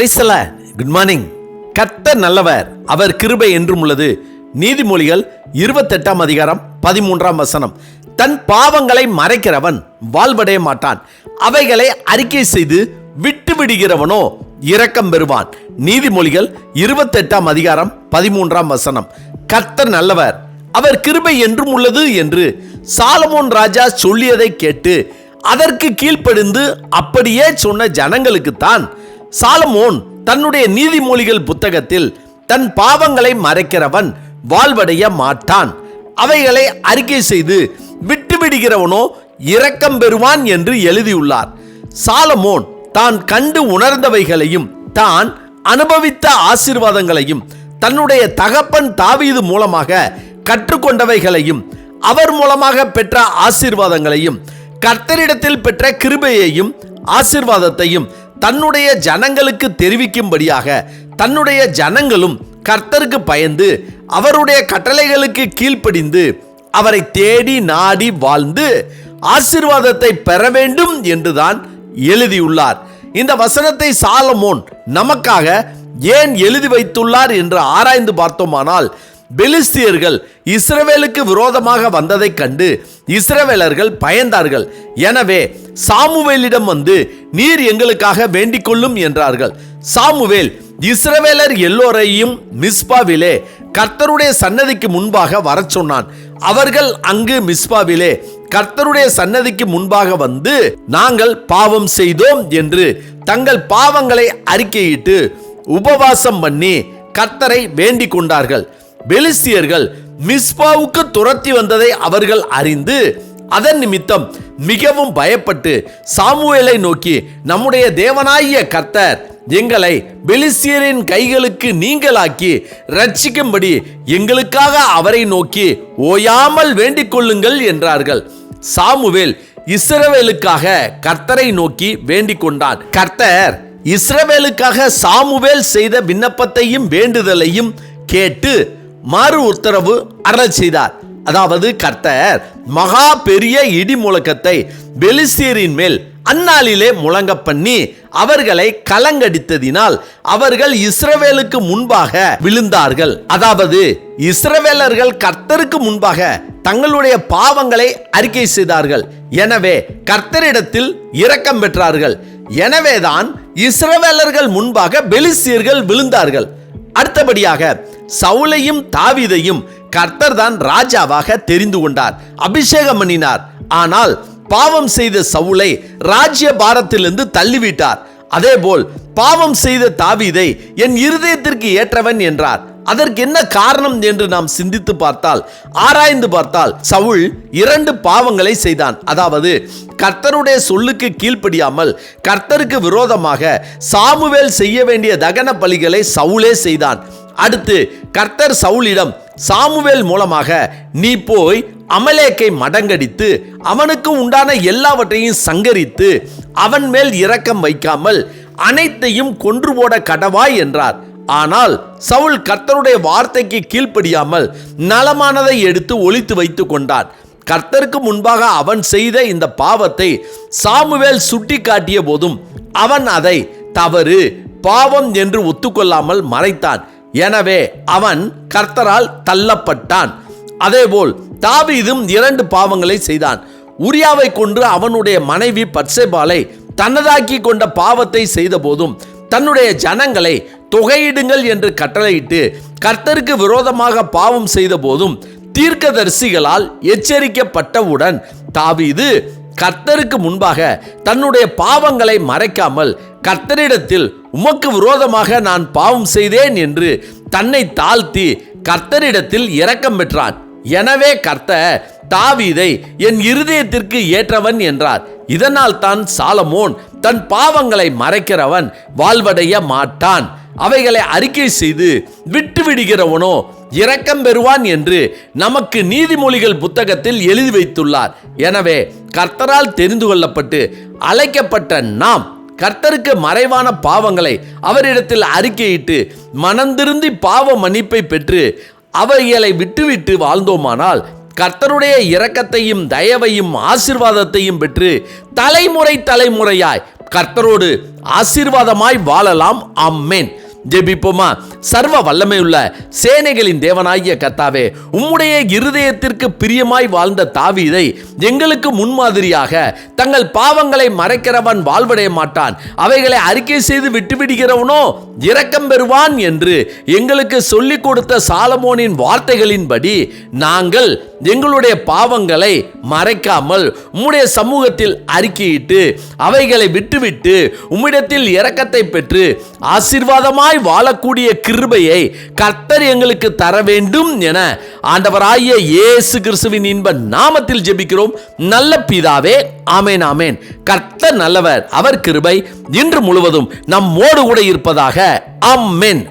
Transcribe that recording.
பிரைசல good morning கர்த்தர் நல்லவர். அவர் கிருபை என்றும் உள்ளது. நீதிமொழிகள் இருபத்தெட்டாம் அதிகாரம் பதிமூன்றாம் வசனம். தன் பாவங்களை மறைக்கிறவன் வாழ்வடைய மாட்டான். அவைகளை அறிக்கை செய்து விட்டு விடுகிறவனோ இரக்கம் பெறுவான். நீதிமொழிகள் இருபத்தெட்டாம் அதிகாரம் பதிமூன்றாம் வசனம். கர்த்தர் நல்லவர். அவர் கிருபை என்றும் உள்ளது என்று சாலமோன் ராஜா சொல்லியதை கேட்டு அதற்கு கீழ்ப்படிந்து அப்படியே சொன்ன ஜனங்களுக்குத்தான் சாலமோன் தன்னுடைய நீதிமொழிகள் புத்தகத்தில் தன் பாவங்களை மறைக்கிறவன் வாழ்வடைய மாட்டான். அவைகளை அறிக்கை செய்து விட்டுவிடுகிறவனோ இரக்கம் பெறுவான் என்று எழுதியுள்ளார். சாலமோன் தான் கண்டு உணர்ந்தவைகளையும் தான் அனுபவித்த ஆசீர்வாதங்களையும் தன்னுடைய தகப்பன் தாவீது மூலமாக கற்றுக்கொண்டவைகளையும் அவர் மூலமாக பெற்ற ஆசீர்வாதங்களையும் கர்த்தரிடத்தில் பெற்ற கிருபையையும் ஆசீர்வாதத்தையும் தன்னுடைய ஜனங்களுக்கு தெரிவிக்கும்படியாக தன்னுடைய ஜனங்களும் கர்த்தருக்கு பயந்து அவருடைய கட்டளைகளுக்கு கீழ்ப்படிந்து அவரை தேடி நாடி வாழ்ந்து ஆசீர்வாதத்தை பெற வேண்டும் என்றுதான் எழுதியுள்ளார். இந்த வசனத்தை சாலமோன் நமக்காக ஏன் எழுதி வைத்துள்ளார் என்று ஆராய்ந்து பார்த்தோமானால் பெலிஸ்தியர்கள் இஸ்ரவேலுக்கு விரோதமாக வந்ததைக் கண்டு இஸ்ரவேலர்கள் பயந்தார்கள். எனவே சாமுவேலிடம் வந்து நீர் எங்களுக்காக வேண்டிக் கொள்ளும் என்றார்கள். சாமுவேல் இஸ்ரவேலர் எல்லோரையும் மிஸ்பாவிலே கர்த்தருடைய சன்னதிக்கு முன்பாக வரச் சொன்னான். அவர்கள் அங்கு மிஸ்பாவிலே கர்த்தருடைய சன்னதிக்கு முன்பாக வந்து நாங்கள் பாவம் செய்தோம் என்று தங்கள் பாவங்களை அறிக்கையிட்டு உபவாசம் பண்ணி கர்த்தரை வேண்டிக் கொண்டார்கள் பெலிஸ்தியர்கள் மிஸ்பாவுக்கு துரத்தி வந்ததை அவர்கள் அறிந்து அதன் நிமித்தம் மிகவும் பயப்பட்டு சாமுவேலை நோக்கி நம்முடைய தேவனாகிய கர்த்தர் எங்களை பெலிஸ்தியரின் கைகளுக்கு நீங்களாக்கி ரட்சிக்கும்படி எங்களுக்காக அவரை நோக்கி ஓயாமல் வேண்டிக் கொள்ளுங்கள் என்றார்கள். சாமுவேல் இஸ்ரவேலுக்காக கர்த்தரை நோக்கி வேண்டிக் கொண்டான். கர்த்தர் இஸ்ரவேலுக்காக சாமுவேல் செய்த விண்ணப்பத்தையும் வேண்டுதலையும் கேட்டு மறு உத்தரவு அறல் செய்தார். அதாவது கர்த்தர் மகா பெரிய இடி முழக்கத்தை பெலிசியரின் மேல் அந்நாளிலே முழங்க பண்ணி அவர்களை கலங்கடித்ததினால் அவர்கள் இஸ்ரவேலுக்கு முன்பாக விழுந்தார்கள். அதாவது இஸ்ரவேலர்கள் கர்த்தருக்கு முன்பாக தங்களுடைய பாவங்களை அறிக்கை செய்தார்கள். எனவே கர்த்தரிடத்தில் இரக்கம் பெற்றார்கள். எனவேதான் இஸ்ரவேலர்கள் முன்பாக பெலிசியர்கள் விழுந்தார்கள். அடுத்தபடியாக சவுலையும் தாவீதையும் கர்த்தர் தான் ராஜாவாக தெரிந்து கொண்டார் அபிஷேகம் பண்ணினார். ஆனால் பாவம் செய்த சவுலை ராஜ்ய பாரத்திலிருந்து தள்ளிவிட்டார். அதேபோல் பாவம் செய்த தாவீதை என் இருதயத்திற்கு ஏற்றவன் என்றார். அதற்கு என்ன காரணம் என்று நாம் சிந்தித்து பார்த்தால் ஆராய்ந்து பார்த்தால் சவுல் இரண்டு பாவங்களை செய்தான். அதாவது கர்த்தருடைய சொல்லுக்கு கீழ்ப்படியாமல் கர்த்தருக்கு விரோதமாக சாமுவேல் செய்ய வேண்டிய தகன பலிகளை சவுலே செய்தான். அடுத்து கர்த்தர் சவுலிடம் சாமுவேல் மூலமாக நீ போய் அமலேக்கை மடங்கடித்து அவனுக்கு உண்டான எல்லாவற்றையும் சங்கரித்து அவன் மேல் இரக்கம் வைக்காமல் அனைத்தையும் கொன்று போட கடவாய் என்றார். ஆனால் சவுல் கர்த்தருடைய வார்த்தைக்கு கீழ்ப்படியாமல் நலமானதை எடுத்து ஒழித்து வைத்து கொண்டான். கர்த்தருக்கு முன்பாக அவன் செய்த இந்த பாவத்தை சாமுவேல் சுட்டி காட்டிய போதும் அவன் அதை தவறு பாவம் என்று ஒத்துக்கொள்ளாமல் மறைத்தான். எனவே அவன் கர்த்தரால் தள்ளப்பட்டான். அதேபோல் தாவீதும் இரண்டு பாவங்களை செய்தான். உரியாவை கொன்று அவனுடைய மனைவி பட்சேபாலை தன்னதாக்கி கொண்ட பாவத்தை செய்த போதும் தன்னுடைய ஜனங்களை தொகையிடுங்கள் என்று கட்டளையிட்டு கர்த்தருக்கு விரோதமாக பாவம் செய்த போதும் தீர்க்கதரிசிகளால் எச்சரிக்கப்பட்டவுடன் தாவீது கர்த்தருக்கு முன்பாக தன்னுடைய பாவங்களை மறைக்காமல் கர்த்தரிடத்தில் உமக்கு விரோதமாக நான் பாவம் செய்தேன் என்று தன்னை தாழ்த்தி கர்த்தரிடத்தில் இரக்கம் பெற்றான் எனவே கர்த்தர் தாவீதை என் இருதயத்திற்கு ஏற்றவன் என்றார். இதனால் தான் சாலமோன் தன் பாவங்களை மறைக்கிறவன் வாழ்வடைய மாட்டான். அவைகளை அறிக்கை செய்து விட்டு விடுகிறவனோ இரக்கம் பெறுவான் என்று நமக்கு நீதிமொழிகள் புத்தகத்தில் எழுதி வைத்துள்ளார். எனவே கர்த்தரால் தெரிந்து கொள்ளப்பட்டு அழைக்கப்பட்ட நாம் கர்த்தருக்கு மறைவான பாவங்களை அவரிடத்தில் அறிக்கையிட்டு மனந்திருந்தி பாவ மன்னிப்பை பெற்று அவைகளை விட்டுவிட்டு வாழ்ந்தோமானால் கர்த்தருடைய இரக்கத்தையும் தயவையும் ஆசிர்வாதத்தையும் பெற்று தலைமுறை தலைமுறையாய் கர்த்தரோடு ஆசீர்வாதமாய் வாழலாம். அம்மேன் ஜெபிப்போமா? சர்வ வல்லமையுள்ள சேனைகளின் தேவனாகிய கர்த்தாவே உம்முடைய இருதயத்திற்கு பிரியமாய் வாழ்ந்த தாவீதை எங்களுக்கு முன்மாதிரியாக தங்கள் பாவங்களை மறைக்கிறவன் வாழ்வடைய மாட்டான். அவைகளை அறிக்கை செய்து விட்டுவிடுகிறவனோ இரக்கம் பெறுவான் என்று எங்களுக்கு சொல்லிக் கொடுத்த சாலமோனின் வார்த்தைகளின்படி நாங்கள் எங்களுடைய பாவங்களை மறைக்காமல் உம்முடைய சமூகத்தில் அறிக்கையிட்டு அவைகளை விட்டுவிட்டு உம்மிடத்தில் இரக்கத்தை பெற்று ஆசீர்வாதமாய் வாழக்கூடிய கிருபையை கர்த்தர் எங்களுக்கு தர வேண்டும் என ஆண்டவராகிய இயேசு கிறிஸ்துவின் இன்ப நாமத்தில் ஜெபிக்கிறோம். நல்ல பிதாவே ஆமேன் ஆமேன். கர்த்தர் நல்லவர் அவர் கிருபை இன்று முழுவதும் நம்மோடு கூட இருப்பதாக அம்மேன்